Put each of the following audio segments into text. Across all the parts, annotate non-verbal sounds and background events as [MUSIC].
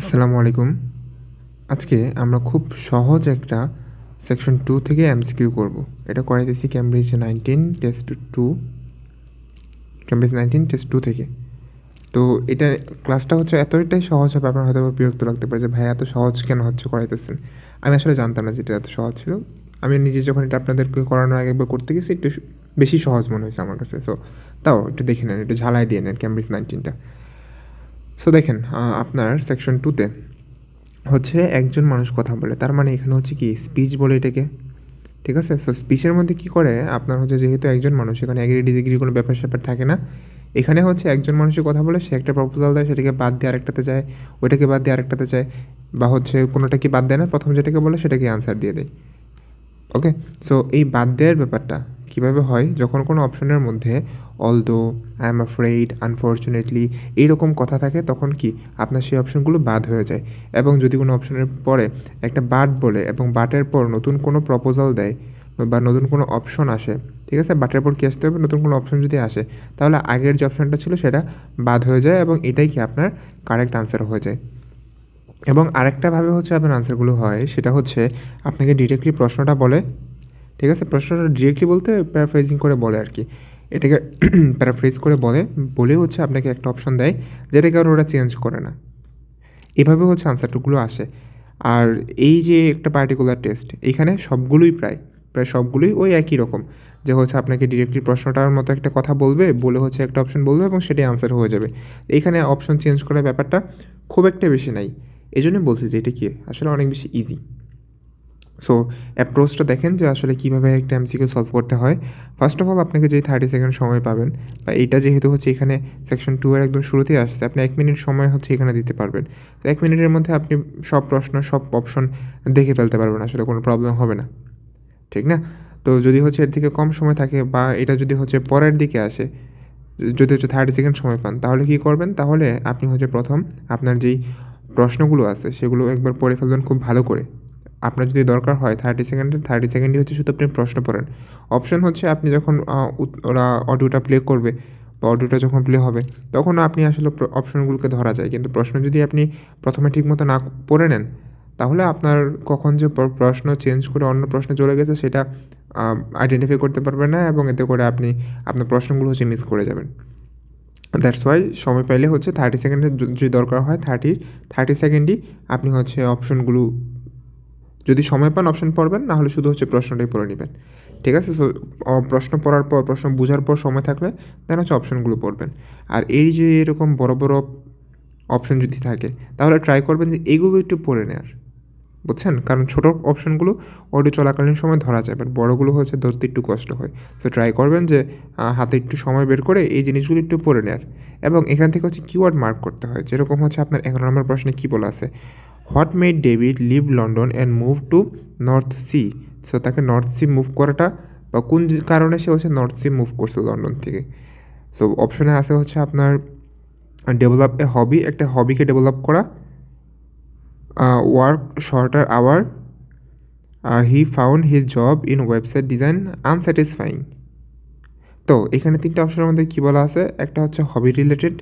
আসসালামু আলাইকুম। আজকে আমরা খুব সহজ একটা সেকশন টু থেকে এমসিকিউ করব। এটা করাইতেছি Cambridge nineteen test two Cambridge nineteen test two থেকে। তো এটা ক্লাসটা হচ্ছে এতটাই সহজ হবে, আপনার হয়তো বিরক্ত লাগতে পারে যে, ভাই, এত সহজ কেন হচ্ছে করাইতেছেন? আমি আসলে জানতাম না যে এটা এত সহজ ছিল। আমি নিজে যখন এটা আপনাদেরকে করানোর আগে একবার করতে গেছি, একটু বেশি সহজ মনে হয়েছে আমার কাছে। সো তাও একটু দেখে নেন, একটু ঝালাই দিয়ে নেন ক্যামব্রিজ নাইনটিনটা সো দেখেন আপনার সেকশন টুতে হচ্ছে একজন মানুষ কথা বলে। তার মানে এখানে হচ্ছে কি স্পিচ বলে এটাকে, ঠিক আছে? সো স্পিচের মধ্যে কি করে? আপনার হচ্ছে যেহেতু একজন মানুষ, এখানে এগ্রি ডিগ্রি কোনো ব্যাপার স্যাপার থাকে না। এখানে হচ্ছে একজন মানুষের কথা বলে, সে একটা প্রপোজাল দেয়, সেটাকে বাদ দিয়ে আরেকটাতে যায়, ওইটাকে বাদ দিয়ে আরেকটাতে যায়, বা হচ্ছে কোনোটা কি বাদ দেয় না, প্রথম যেটাকে বলে সেটাকে আনসার দিয়ে দেয়। ওকে সো এই বাদ দেওয়ার ব্যাপারটা কীভাবে হয়? যখন কোনো অপশনের মধ্যে although I am afraid unfortunately এইরকম কথা থাকে, তখন কি? আপনার সেই অপশনগুলো বাদ হয়ে যায়। এবং যদি কোনো অপশনের পরে একটা বাট বলে এবং বাটের পর নতুন কোনো প্রপোজাল দেয় বা নতুন কোনো অপশন আসে, ঠিক আছে? বাটের পর কী আসতে হবে? নতুন কোনো অপশন যদি আসে, তাহলে আগের যে অপশনটা ছিল সেটা বাদ হয়ে যায় এবং এটাই কি আপনার কারেক্ট আনসার হয়ে যায়। এবং আরেকটাভাবে হচ্ছে আপনার আনসারগুলো হয়, সেটা হচ্ছে আপনাকে ডিরেক্টলি প্রশ্নটা বলে, ঠিক আছে? প্রশ্নটা ডিরেক্টলি বলতে প্যারাফ্রেজিং করে বলে আর কি। এটাকে [CLEARS THROAT] প্যারাফ্রেজ করে বলে বলে হচ্ছে আপনাকে একটা অপশন দেয় যেটাকে আর ওরা চেঞ্জ করে না। এভাবে হচ্ছে আনসারটুকুলো আসে। আর এই যে একটা পার্টিকুলার টেস্ট এখানে সবগুলোই প্রায় প্রায় সবগুলোই ওই একই রকম। যে হচ্ছে আপনাকে ডিরেক্টলি প্রশ্নটার মতো একটা কথা বলবে, বলে হচ্ছে একটা অপশন বলবে এবং সেটাই আনসার হয়ে যাবে। এইখানে অপশন চেঞ্জ করার ব্যাপারটা খুব একটা বেশি নাই। এই জন্যই বলছি যে এটা কি আসলে অনেক বেশি ইজি সো অ্যাপ্রোচটা দেখেন যে আসলে কীভাবে একটা এমসিকিউ সলভ করতে হয়। ফার্স্ট অফ অল আপনাকে যে থার্টি সেকেন্ড সময় পাবেন, বা এইটা যেহেতু হচ্ছে এখানে সেকশন টু এর একদম শুরুতেই আসছে, আপনি এক মিনিট সময় হচ্ছে এখানে দিতে পারবেন। তো এক মিনিটের মধ্যে আপনি সব প্রশ্ন, সব অপশন দেখে ফেলতে পারবেন, আসলে কোনো প্রবলেম হবে না। ঠিক না? তো যদি হচ্ছে এর থেকে কম সময় থাকে, বা এটা যদি হচ্ছে পরের দিকে আসে, যদি হচ্ছে থার্টি সেকেন্ড সময় পান, তাহলে কী করবেন? তাহলে আপনি হচ্ছে প্রথম আপনার যেই প্রশ্নগুলো আছে, সেগুলো একবার পড়ে ফেলবেন খুব ভালো করে। আপনার যদি দরকার হয় থার্টি সেকেন্ডের থার্টি সেকেন্ডই হচ্ছে শুধু আপনি প্রশ্ন পড়েন। অপশন হচ্ছে আপনি যখন ওরা অডিওটা প্লে করবে বা অডিওটা যখন প্লে হবে, তখন আপনি আসলে অপশনগুলোকে ধরা যায়। কিন্তু প্রশ্ন যদি আপনি প্রথমে ঠিকমতো না পড়ে নেন, তাহলে আপনার কখন যে প্রশ্ন চেঞ্জ করে অন্য প্রশ্নে চলে গেছে, সেটা আইডেন্টিফাই করতে পারবেন না এবং এতে করে আপনি আপনার প্রশ্নগুলো হচ্ছে মিস করে যাবেন। দ্যাটস ওয়াই সময় পাইলে হচ্ছে থার্টি সেকেন্ডের যদি দরকার হয় থার্টি থার্টি সেকেন্ডই আপনি হচ্ছে অপশনগুলো যদি সময় পান অপশন পড়বেন না হলে শুধু হচ্ছে প্রশ্নটাই পড়ে নেবেন। ঠিক আছে? সো প্রশ্ন পড়ার পর, প্রশ্ন বোঝার পর সময় থাকলে দেন হচ্ছে অপশনগুলো পড়বেন। আর এই যে এরকম বড় বড় অপশন যদি থাকে, তাহলে ট্রাই করবেন যে এগুলো একটু পড়ে নেওয়ার বুঝছেন? কারণ ছোটো অপশনগুলো অডিও চলাকালীন সময় ধরা যায় বাট বড়োগুলো হচ্ছে ধরতে একটু কষ্ট হয়। সো ট্রাই করবেন যে হাতে একটু সময় বের করে এই জিনিসগুলো একটু পড়ে নেওয়ার এবং এখান থেকে হচ্ছে কিওয়ার্ড মার্ক করতে হয়। যেরকম হচ্ছে আপনার এগারো নম্বর প্রশ্নে কী বলা আছে? What made David leave London and move to North Sea so তাকে নর্থ সি মুভ করাটা বা কোন কারণে সে হচ্ছে নর্থ সি মুভ করছে লন্ডন থেকে? সো অপশনে আছে হচ্ছে আপনার ডেভেলপ এ হবি একটা হবিকে ডেভেলপ করা। Work shorter hour R he found his job in website design unsatisfying তো, এখানে তিনটে অপশনের মধ্যে কী বলা আছে? একটা হচ্ছে হবি রিলেটেড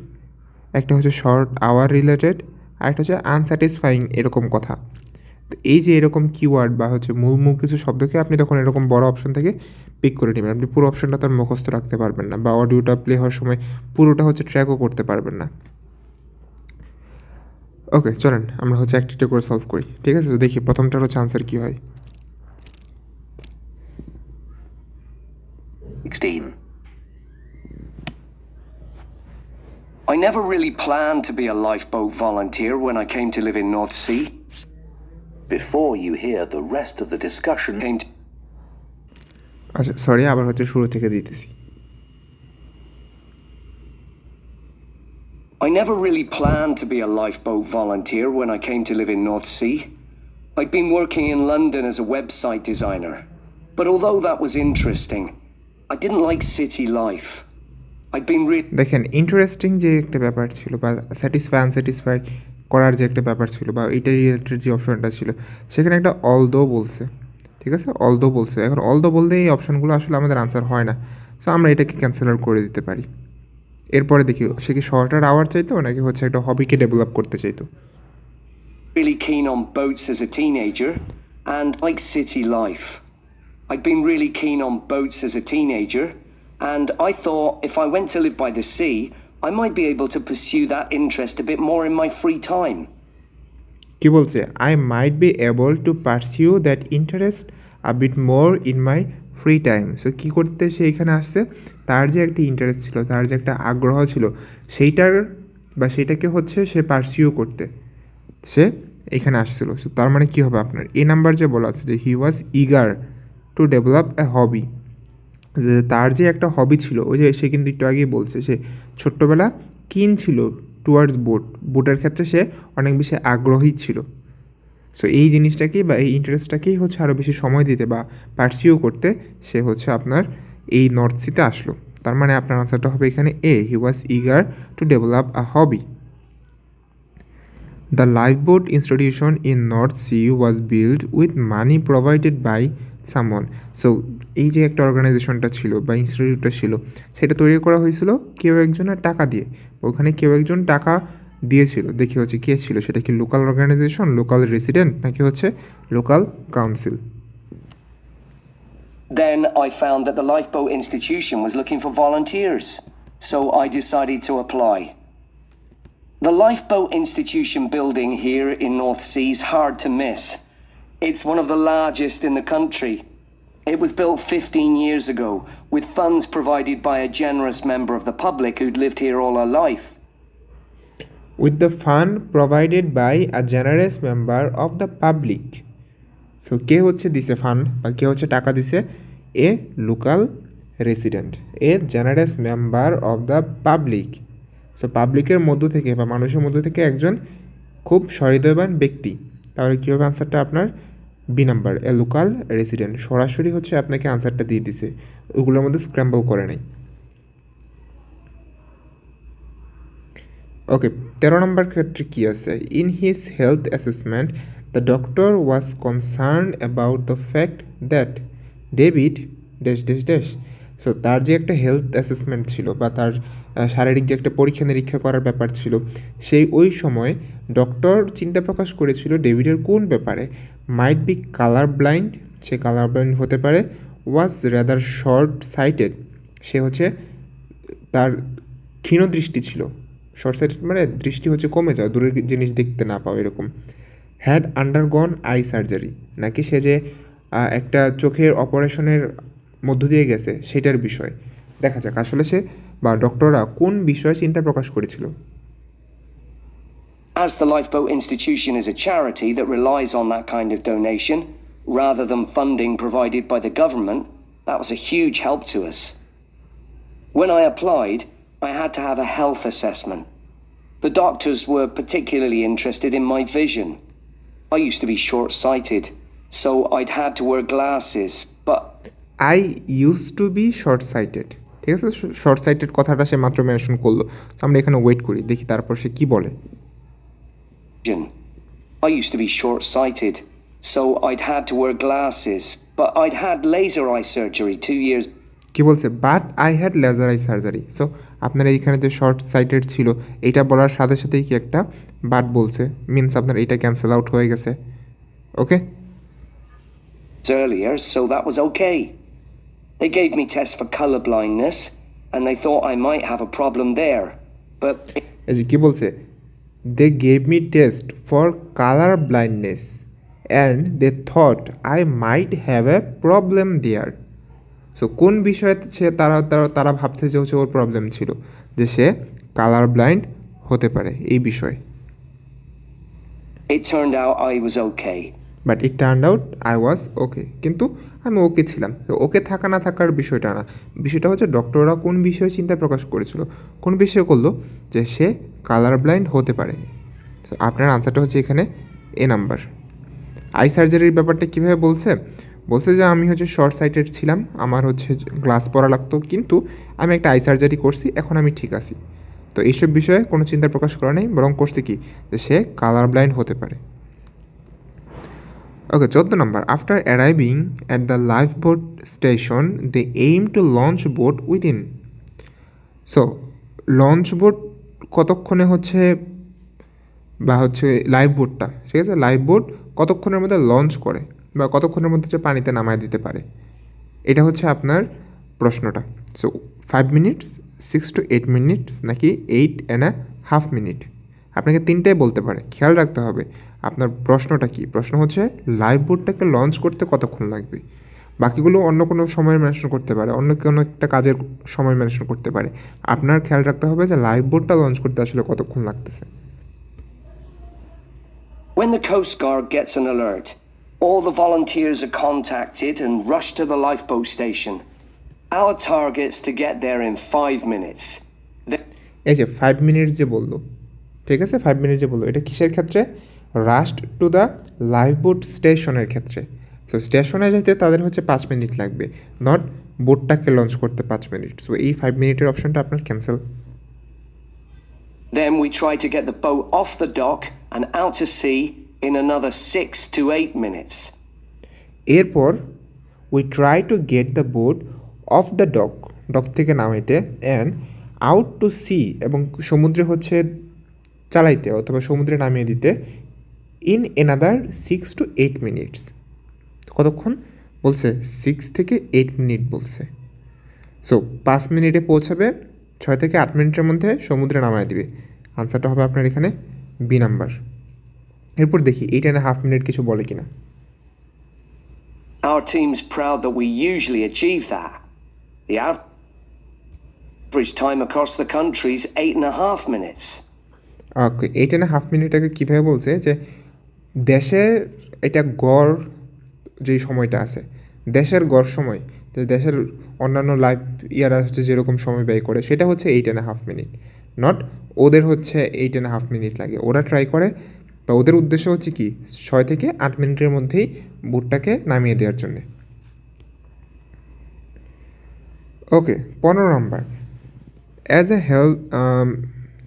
একটা হচ্ছে শর্ট আওয়ার রিলেটেড আর একটা হচ্ছে আনস্যাটিসফাইং এরকম কথা। তো এই যে এরকম কিওয়ার্ড বা হচ্ছে মূল মূল কিছু শব্দকে আপনি তখন এরকম বড় অপশন থেকে পিক করে নেবেন। আপনি পুরো অপশনটা তার মুখস্থ রাখতে পারবেন না বা অডিওটা প্লে হওয়ার সময় পুরোটা হচ্ছে ট্র্যাকও করতে পারবেন না। ওকে চলেন আমরা হচ্ছে একটা একটা করে সলভ করি ঠিক আছে তো দেখি প্রথমটার হচ্ছে আনসার কী হয় 16. I never really planned to be a lifeboat volunteer when I came to live in North Sea. Before you hear the rest of the discussion, Came to আচ্ছা সরি আবার হচ্ছে শুরু থেকে দিতেছি I never really planned to be a lifeboat volunteer when I came to live in North Sea. I'd been working in London as a website designer. But although that was interesting, I didn't like city life. I'd been re- দেখেন interesting যে একটা ব্যাপার ছিল বা satisfy আনস্যাটিসফাই করার যে একটা ব্যাপার ছিল বা এটা রিলেটেড যে অপশনটা ছিল সেখানে একটা অলদো বলছে ঠিক আছে অলদো বলছে এখন অলদো বলতে এই অপশনগুলো আসলে আমাদের আনসার হয় না সো আমরা এটাকে ক্যান্সেলার করে দিতে পারি এরপরে দেখি সে কি শর্টার আওয়ার চাইতো নাকি হচ্ছে একটা হবিকে ডেভেলপ করতে চাইতো really keen on boats as a teenager and like city life. I'd been really keen on boats as a teenager, and I thought if I went to live by the sea, I might be able to pursue that interest a bit more in my free time. কি বলছে I might be able to pursue that interest a bit more in my free time so কী করতে সে এখানে আসছে? তার যে একটা interest ছিল, তার যে একটা আগ্রহ ছিল, সেইটার বা সেটাকে হচ্ছে সে পারসিউ করতে। সে এখানে আসছিল। সো তার মানে কী হবে আপনার? এই নাম্বার যে বলা আছে যে he was eager to develop a hobby যে তার যে একটা হবি ছিল, ওই যে সে কিন্তু একটু আগেই বলছে সে ছোট্টবেলা কিন ছিল টুয়ার্ডস বোট বোটের ক্ষেত্রে সে অনেক বেশি আগ্রহী ছিল। সো এই জিনিসটাকেই বা এই ইন্টারেস্টটাকেই হচ্ছে আরও বেশি সময় দিতে বা পার্সিউ করতে সে হচ্ছে আপনার এই নর্থ সিতে আসলো। তার মানে আপনার আনসারটা হবে এখানে A he was eager to develop a hobby The lifeboat institution in North Sea was build with money provided by someone so এই যে একটা অর্গানাইজেশনটা ছিল বা ইনস্টিটিউটটা ছিল, সেটা তৈরি করা হয়েছিল কেউ একজনের টাকা দিয়ে। ওখানে কেউ একজন টাকা দিয়েছিল দেখি হচ্ছে কে ছিল সেটা কি লোকাল অর্গানাইজেশন লোকাল রেসিডেন্ট নাকি হচ্ছে local council Then I found that the Lifeboat Institution was looking for volunteers, so I decided to apply. The Lifeboat Institution building here in North Sea is hard to miss. It's one of the largest in the country. It was built 15 years ago, with funds provided by a generous member of the public who'd lived here all her life. With the fund provided by a generous member of the public. So কে হচ্ছে দিছে fund বা কে হচ্ছে টাকা দিছে? A local resident A generous member of the public so পাবলিকের মধ্য থেকে বা মানুষের মধ্য থেকে একজন খুব সহৃদয়বান ব্যক্তি। তাহলে কী হবে আনসারটা আপনার? B number A local resident সরাসরি হচ্ছে আপনাকে আনসারটা দিয়ে দিছে। ওগুলোর মধ্যে স্ক্র্যাম্বল করে নাই। ওকে তেরো নম্বর ক্ষেত্রে কী আছে? In his health assessment the doctor was concern about the fact that David dash dash dash so তার যে একটা হেলথ অ্যাসেসমেন্ট ছিল বা তার শারীরিক যে একটা পরীক্ষা নিরীক্ষা করার ব্যাপার ছিল, সেই ওই সময় ডক্টর চিন্তা প্রকাশ করেছিল ডেভিডের কোন ব্যাপারে? মাইট বি কালার ব্লাইন্ড সে কালার ব্লাইন্ড হতে পারে ওয়াজ রেদার শর্ট সাইটেড সে হচ্ছে তার ক্ষীণ দৃষ্টি ছিল। শর্ট সাইটেড মানে দৃষ্টি হচ্ছে কমে যাওয়া দূরের জিনিস দেখতে না পাওয়া এরকম হ্যাড আন্ডারগন আই সার্জারি নাকি সে যে একটা চোখের অপারেশনের মধ্য দিয়ে গেছে সেটার বিষয় দেখা যাক আসলে সে বা ডক্টররা কোন বিষয়ে চিন্তা প্রকাশ করেছিল As the Lifeboat Institution is a charity that relies on that kind of donation, rather than funding provided by the government, that was a huge help to us. When I applied, I had to have a health assessment. The doctors were particularly interested in my vision. I used to be short sighted, so I'd had to wear glasses, but I use to be short sighted ঠিক আছে short sighted কথাটা সে মাত্র mention করলো তো আমরা এখানে wait করি দেখি তারপর সে কী বলে vision. I used to be short sighted, so I'd had to wear glasses, but I'd had laser eye surgery two years কি বলছে but I had laser eye surgery so আপনার এইখানে যে শর্ট সাইটেড ছিল এটা বলার সাথে সাথেই কি একটা বাট বলছে মিনস আপনার এইটা ক্যান্সেল আউট হয়ে গেছে okay earlier, so that was okay. They gave me tests for color blindness, and they thought I might have a problem there. But এই যে কী বলছে they gave me test for colour blindness and they thought I might have a problem there so কোন বিষয়ে সে তারা তারা ভাবছে যে হচ্ছে ওর প্রবলেম ছিল? যে সে কালার ব্লাইন্ড হতে পারে এই বিষয়ে। It turned out I was okay. But it turn out I was okay কিন্তু আমি ওকে ছিলাম। ওকে থাকা না থাকার বিষয়টা না। বিষয়টা হচ্ছে ডক্টররা কোন বিষয়ে চিন্তা প্রকাশ করেছিল? কোন বিষয়ে করল? যে সে কালার ব্লাইন্ড হতে পারে। So, আপনার আনসারটা হচ্ছে এখানে এ নাম্বার আই সার্জারির ব্যাপারটা কীভাবে বলছে? বলছে যে আমি হচ্ছে শর্ট সাইটেড ছিলাম আমার হচ্ছে গ্লাস পরা লাগতো কিন্তু আমি একটা আই সার্জারি করছি এখন আমি ঠিক আছি। তো এইসব বিষয়ে কোনো চিন্তা প্রকাশ করা নেই বরং করছে কি? যে সে কালার ব্লাইন্ড হতে পারে। Okay, চোদ্দ number. After arriving at the lifeboat station, they aim to launch boat within. So launch boat কতক্ষণে হচ্ছে বা হচ্ছে লাইভ বোটটা ঠিক আছে? লাইভ বোট কতক্ষণের মধ্যে লঞ্চ করে? বা কতক্ষণের মধ্যে হচ্ছে পানিতে নামায় দিতে পারে? এটা হচ্ছে আপনার প্রশ্নটা। So five minutes six to eight minutes নাকি eight and a half minute আপনাকে তিনটাই বলতে পারে। খেয়াল রাখতে হবে আপনার প্রশ্নটা কি? প্রশ্ন হচ্ছে লাইভ বোর্ডটাকে লঞ্চ করতে কতক্ষণ লাগবে? বাকিগুলো অন্য কোনো সময় মেনশন করতে পারে অন্য কোনো একটা কাজের সময় মেনশন করতে পারে। আপনার খেয়াল রাখতে হবে যে লাইভ বোটটা লঞ্চ করতে আসলে কতক্ষণ লাগতেছে। When the Coast Guard gets an alert, all the volunteers are contacted and rush to the lifeboat station. Our target's to get there in five minutes. এই যে ফাইভ মিনিট যে বলল ঠিক আছে ফাইভ মিনিট যে বলল এটা কিসের ক্ষেত্রে rushed to the life boat স্টেশনের ক্ষেত্রে সো স্টেশনে যেতে তাদের হচ্ছে পাঁচ মিনিট লাগবে নট বোটটাকে লঞ্চ করতে পাঁচ মিনিট সো এই ফাইভ মিনিটের অপশনটা আপনার cancel Then we try to get the boat off the dock and out to sea in another six to eight minutes. এরপর we try to get the boat off the dock dock থেকে নামাইতে and out to sea এবং সমুদ্রে হচ্ছে চালাইতে অথবা সমুদ্রে নামিয়ে দিতে in another six to eight minutes কতক্ষণ? বলছে সিক্স থেকে এইট মিনিট বলছে। সো পাঁচ মিনিটে পৌঁছাবে, ছয় থেকে আট মিনিটের মধ্যে সমুদ্রে নামায় দিবে। আনসারটা হবে আপনার এখানে বি নাম্বার এরপর দেখি এইট অ্যান্ড হাফ মিনিট কিছু বলে কিনা Our team's proud that we usually achieve that. The average time across the country is eight and a half minutes. Okay eight and half মিনিটটাকে কীভাবে বলছে যে দেশে এটা গড় যে সময়টা আছে দেশের গড় সময় যে দেশের অন্যান্য লাইফ ইয়ারা হচ্ছে যেরকম সময় ব্যয় করে সেটা হচ্ছে eight and half minute not ওদের হচ্ছে এইট অ্যান্ড হাফ মিনিট লাগে ওরা ট্রাই করে বা ওদের উদ্দেশ্য হচ্ছে কি, ছয় থেকে আট মিনিটের মধ্যেই বুটটাকে নামিয়ে দেওয়ার জন্যে। ওকে, পনেরো নম্বর। As a hell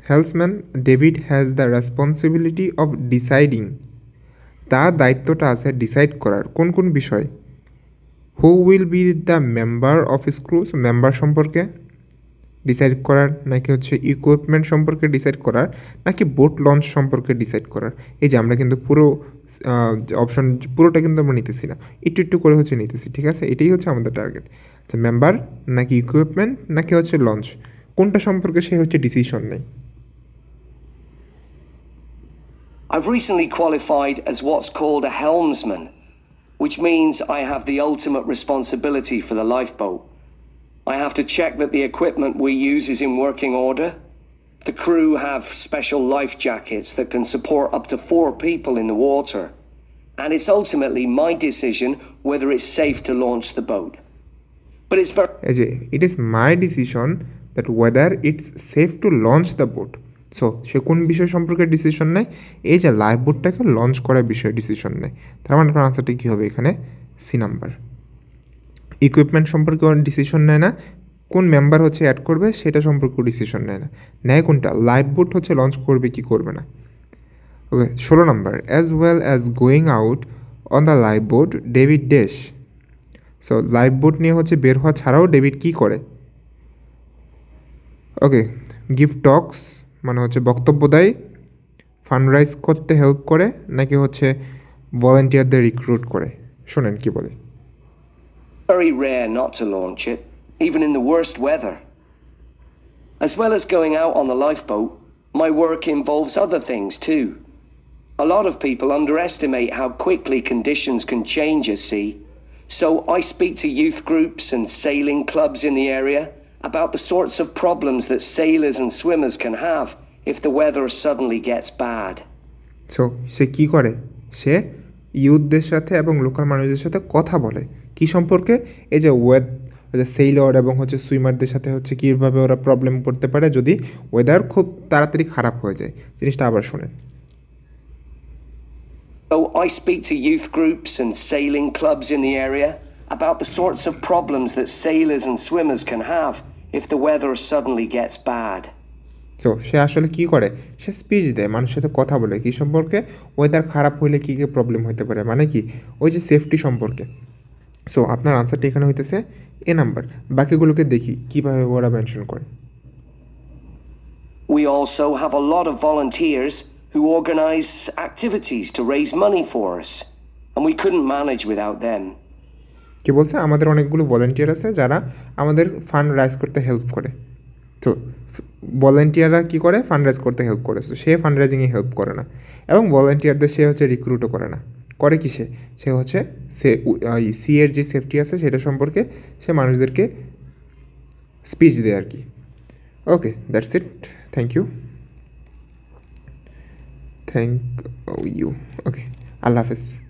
helmsman David has the responsibility of deciding তার দায়িত্বটা আছে ডিসাইড করার। কোন কোন বিষয়? Who will be the member of crews member সম্পর্কে। ডিসাইড করার নাকি হচ্ছে ইকুইপমেন্ট সম্পর্কে ডিসাইড করার নাকি বোট লঞ্চ সম্পর্কে ডিসাইড করার? এই যে আমরা কিন্তু পুরো অপশন পুরোটা কিন্তু আমরা নিতেছি না। একটু একটু করে হচ্ছে নিতেছি ঠিক আছে? এটাই হচ্ছে আমাদের টার্গেট আচ্ছা মেম্বার নাকি ইকুইপমেন্ট নাকি হচ্ছে লঞ্চ কোনটা সম্পর্কে সে হচ্ছে ডিসিশন নেই I've recently qualified as what's called a helmsman, which means I have the ultimate responsibility for the lifeboat. I have to check that the equipment we use is in working order. The crew have special life jackets that can support up to four people in the water. And it's ultimately my decision whether it's safe to launch the boat. But it's very এই যে it is my decision that weather it's safe to launch the boat so সে কোন বিষয় সম্পর্কে decision নেয় এই যে live বোটটাকে launch করার বিষয়ে ডিসিশন নেয় তার মানে আপনার আনসারটা কী হবে এখানে সি নাম্বার ইকুইপমেন্ট সম্পর্কে ডিসিশন নেয় না। কোন মেম্বার হচ্ছে অ্যাড করবে, সেটা সম্পর্কে ডিসিশন নেয় না। নেয় কোনটা? লাইভ বোট হচ্ছে লঞ্চ করবে কি করবে না। ওকে ষোলো নম্বর as well as going out on the life boat David dash so live boat নিয়ে হচ্ছে বের হওয়া ছাড়াও ডেভিড কী করে? ওকে গিফট টক্স মানে হচ্ছে বক্তব্য দেয়। ফান্ডরাইজ করতে হেল্প করে, নাকি হচ্ছে ভলেন্টিয়ারদের রিক্রুট করে? শোনেন কি বলে। very rare not to launch it, even in the worst weather. As well as going out on the lifeboat, my work involves other things too. A lot of people underestimate how quickly conditions can change at sea, so I speak to youth groups and sailing clubs in the area about the sorts of problems that sailors and swimmers can have if the weather suddenly gets bad. So সে কি করে সে ইউথদের সাথে এবং local মানুষদের সাথে কথা বলে কি সম্পর্কে? এই যে ওয়েদ যে সেইলর এবং হচ্ছে সুইমারদের সাথে হচ্ছে কীভাবে ওরা প্রবলেম পড়তে পারে যদি ওয়েদার খুব তাড়াতাড়ি খারাপ হয়ে যায়। জিনিসটা আবার শোনেন। So I speak to youth groups and sailing clubs in the area about the sorts of problems that sailors and swimmers can have if the weather suddenly gets bad. So সে আসলে কি করে? সে স্পিচ দেয় মানুষের সাথে কথা বলে। কি সম্পর্কে? ওয়েদার খারাপ হইলে কী কী প্রবলেম হতে পারে? মানে কি? ওই যে সেফটি সম্পর্কে। সো আপনার আনসারটি এখানে হইতেছে এ নাম্বার বাকিগুলোকে দেখি কীভাবে ওরা মেনশন করে। We also have a lot of volunteers who organise activities to raise money for us, and we couldn't manage without them. কি বলছে? আমাদের অনেকগুলো ভলেন্টিয়ার আছে যারা আমাদের ফান্ড রাইজ করতে হেল্প করে। তো ভলেন্টিয়াররা কী করে? ফান্ড রাইজ করতে হেল্প করে। সে ফান্ড রাইজিংয়ে হেল্প করে না। এবং ভলেন্টিয়ারদের সে হচ্ছে রিক্রুটও করে না। করে কি সে? সে হচ্ছে সে সি এর যে সেফটি আছে সেটা সম্পর্কে সে মানুষদেরকে স্পিচ দেয় আর কি। Okay that's it thank you thank you okay আল্লাহ হাফেজ।